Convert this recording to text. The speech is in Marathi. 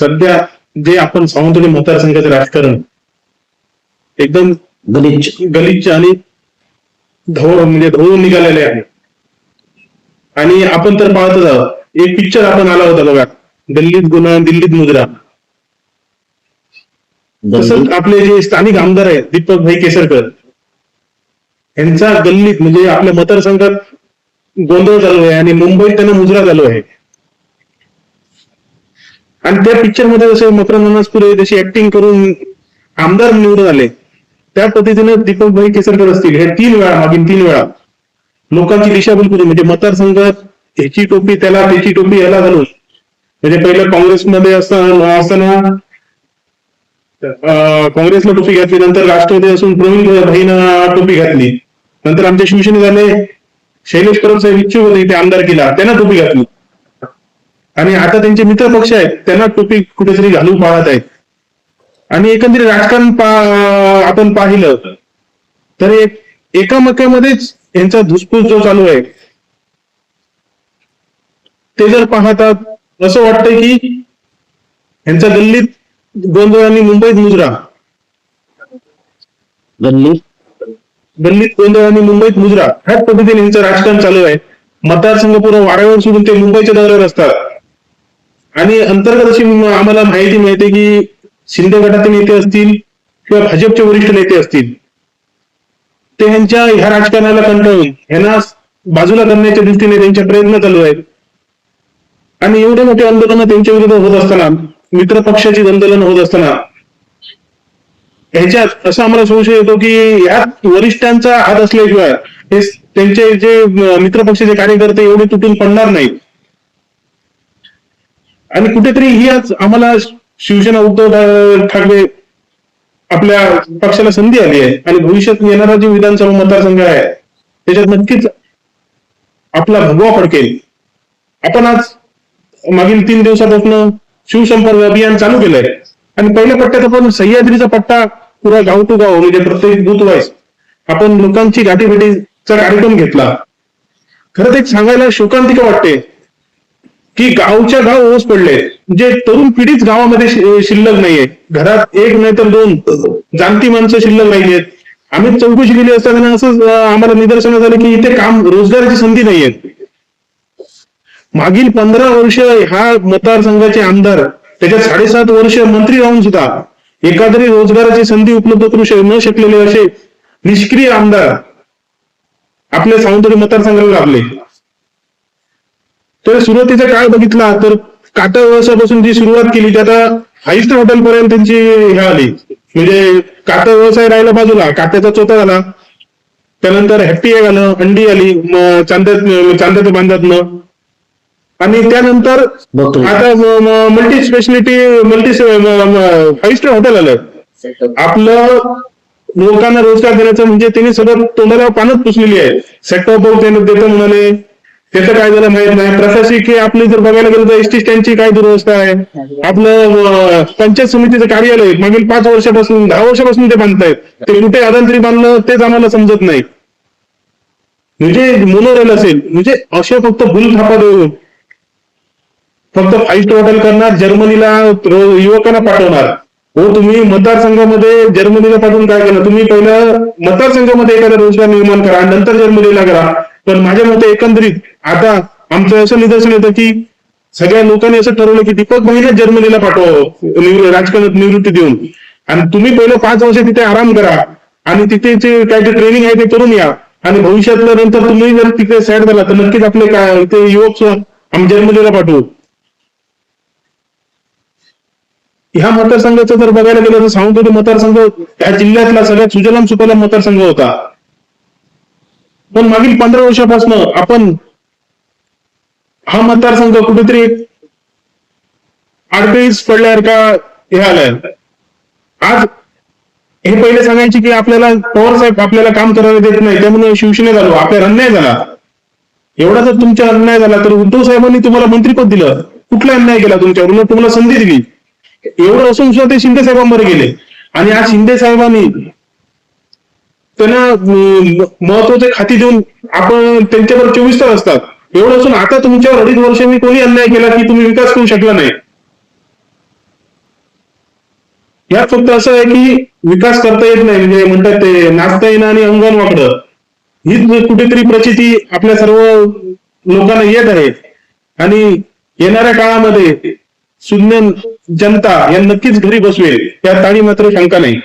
सध्या जे आपण सावंतवाडी मतदारसंघाचे राजकारण एकदम गलिच्छ. गलिच्छ आणि धवळ म्हणजे ढवळून निघालेले आहे. आणि आपण तर पाहतच आहोत. एक पिक्चर आपण आला होता बघा. दिल्लीत गुन्हा दिल्लीत मुजरा. तसंच आपले जे स्थानिक आमदार आहेत दीपक भाई केसरकर यांचा गल्लीत म्हणजे आपल्या मतदारसंघात गोंधळ चालू आहे आणि मुंबईत त्यांना मुजरा चालू आहे. आणि त्या पिक्चरमध्ये जसे मकरंद अनासपुरे जशी ऍक्टिंग करून आमदार निवडून आले त्या पद्धतीने दीपक भाई केसरकर असतील हे तीन वेळा मागील तीन वेळा लोकांची दिशाभूल करून म्हणजे मतदारसंघात ह्याची टोपी त्याला त्याची टोपी याला घालून. म्हणजे पहिलं काँग्रेसमध्ये असताना असताना काँग्रेसला टोपी घातली नंतर राष्ट्रवादी असून प्रवीण भाईनं टोपी घातली. नंतर आमच्या शिवसेने झाले शैलेश परब साहेब इच्छुक होते इथे आमदार केला त्यांना टोपी घातली. आणि आता त्यांचे मित्र पक्ष आहेत त्यांना टोपी कुठेतरी घालू पाहत आहेत. आणि एकंदरीत राजकारण पा- आपण पाहिलं तर एक एका मक्यामध्येच यांचा धुसफूस जो चालू आहे ते जर पाहतात असं वाटतंय की यांचा दिल्लीत गोंधळ आणि मुंबईत मुजरा. गल्ली दिल्लीत गोंधळ आणि मुंबईत मुजरा. ह्याच पद्धतीने यांचं राजकारण चालू आहे. मतदारसंघ पुरं वाऱ्यावर सोडून ते मुंबईच्या दौऱ्यावर असतात. आणि अंतर्गत अशी आम्हाला माहिती मिळते की शिंदे गटाचे नेते असतील किंवा भाजपचे वरिष्ठ नेते असतील ते ह्यांच्या ह्या राजकारणाला कंटाळून ह्यांना बाजूला करण्याच्या दृष्टीने त्यांचे प्रयत्न चालू आहेत. आणि एवढे मोठे आंदोलन त्यांच्या विरुद्ध होत असताना मित्र पक्षाची आंदोलन होत असताना ह्याच्यात असं आम्हाला संशय येतो की यात वरिष्ठांचा हात असल्याशिवाय हे त्यांचे जे अं, मित्रपक्षाचे कार्यकर्ते एवढे तुटून पडणार नाहीत. आणि कुठेतरी ही आज आम्हाला शिवसेना उद्धव ठाकरे आपल्या पक्षाला संधी आली आहे. आणि भविष्यात येणारा जे विधानसभा मतदारसंघ आहे त्याच्यात नक्कीच आपला भगवा फडकेल. आपण आज मागील तीन दिवसापासून शिवसंपर्क अभियान चालू केलंय. आणि पहिल्या पट्ट्यात आपण सह्याद्रीचा पट्टा पुरा गाव टू गाव म्हणजे प्रत्येक बूथ वाईज आपण लोकांची गाठीभेटीचा कार्यक्रम घेतला. खरं तर एक सांगायला शोकांतिका वाटते. की गावच्या गाव ओस पडले. म्हणजे तरुण पिढीच गावामध्ये शिल्लक नाहीये. घरात एक नाही तर दोन. जाणती माणसं शिल्लक नाहीयेत आम्ही चौकशी केली असताना असं आम्हाला निदर्शनात आलं की इथे काम रोजगाराची संधी नाहीये. मागील पंधरा वर्ष ह्या मतदारसंघाचे आमदार त्याच्यात साडेसात वर्ष मंत्री राहून सुद्धा एखादरी रोजगाराची संधी उपलब्ध करू शक- न शकलेले असे निष्क्रिय आमदार आपल्या सावंतवाडी मतदारसंघाला लाभले तर सुरुवातीचा काळ बघितला तर काटा व्यवसायापासून जी सुरुवात केली ती आता फाईव्ह स्टार हॉटेल पर्यंत त्यांची हे आली. म्हणजे काटा व्यवसाय राहिला बाजूला काट्याचा चोथा झाला. त्यानंतर हॅप्पी एग आलं अंडी आली चांद्यात चांद्याच्या बांधातनं. आणि त्यानंतर आता multi speciality multi five star hotel आलं. आपलं लोकांना रोजगार देण्याचं म्हणजे त्यांनी सगळं तोंडाला पानच पुसलेली आहे. ऑफ बॉक्स देतं म्हणाले. त्याचं काय झालं माहीत नाही. प्रशासकीय आपली जर बघायला गेलं तर एसटी स्टँडची काय दुरवस्था आहे? आपलं पंचायत समितीचं कार्यालय मागील पाच वर्षापासून दहा वर्षापासून ते बांधतायत. ते कुठे आदांतरी बांधलं तेच आम्हाला समजत नाही. म्हणजे मोनोरेल असेल म्हणजे असे फक्त भूल थापा देऊन फक्त फाईव्ह स्टार हॉटेल करणार जर्मनीला युवकांना पाठवणार. हो तुम्ही मतदारसंघामध्ये जर्मनीला पाठवून काय केलं? तुम्ही पहिलं मतदारसंघामध्ये एखादा रोजगार निर्माण करा नंतर जर्मनीला करा. पण माझ्या मते एकंदरीत आता आमचं असं निदर्शन येतं की सगळ्या लोकांनी असं ठरवलं की दीपक भाईला जर्मनीला पाठवावं राजकारणात निवृत्ती देऊन. आणि तुम्ही पहिलं पाच वर्ष तिथे आराम करा आणि तिथे जे काय जे ट्रेनिंग आहे ते करून या. आणि भविष्यातल्या नंतर तुम्ही जर तिथे सॅड झाला तर नक्कीच आपले काय ते युवक आम्ही जर्मनीला पाठवू. ह्या मतदारसंघाचं जर बघायला गेलं तर सावंतवाडी मतदारसंघ ह्या जिल्ह्यातला सगळ्यात सुजलाम सुफलाम मतदारसंघ होता. पण मागील पंधरा वर्षापासून आपण हा मतदारसंघ कुठेतरी अडकळीस अडकळीच पडल्यासारखा हे आलाय? आज हे पहिले सांगायचे की आपल्याला पवार साहेब आपल्याला काम करायला देत नाही त्यामुळे शिवसेनेत आलो आपल्याला अन्याय झाला. एवढा जर तुमचा अन्याय झाला तर उद्धव साहेबांनी तुम्हाला मंत्रीपद दिलं. कुठला अन्याय केला तुमच्यावर? तुम्हाला संधी दिली. एवढं असून सुद्धा ते शिंदे साहेबांवर गेले. आणि आज शिंदे साहेबांनी त्यांना महत्त्वाचे खाती देऊन आपण त्यांच्यावर चोवीस तास असतात. एवढं असून आता तुमच्यावर अडीच वर्षांनी कोणी अन्याय केला की तुम्ही विकास करू शकला नाही? यात फक्त असं आहे की विकास करता येत नाही म्हणजे म्हणतात ते नाचता येणं आणि अंगण वाकडं. हीच कुठेतरी प्रचिती आपल्या सर्व लोकांना येत आहे. आणि येणाऱ्या काळामध्ये शून्य जनता या नक्कीच घरी बसवेल यात ताणी मात्र शंका नाही.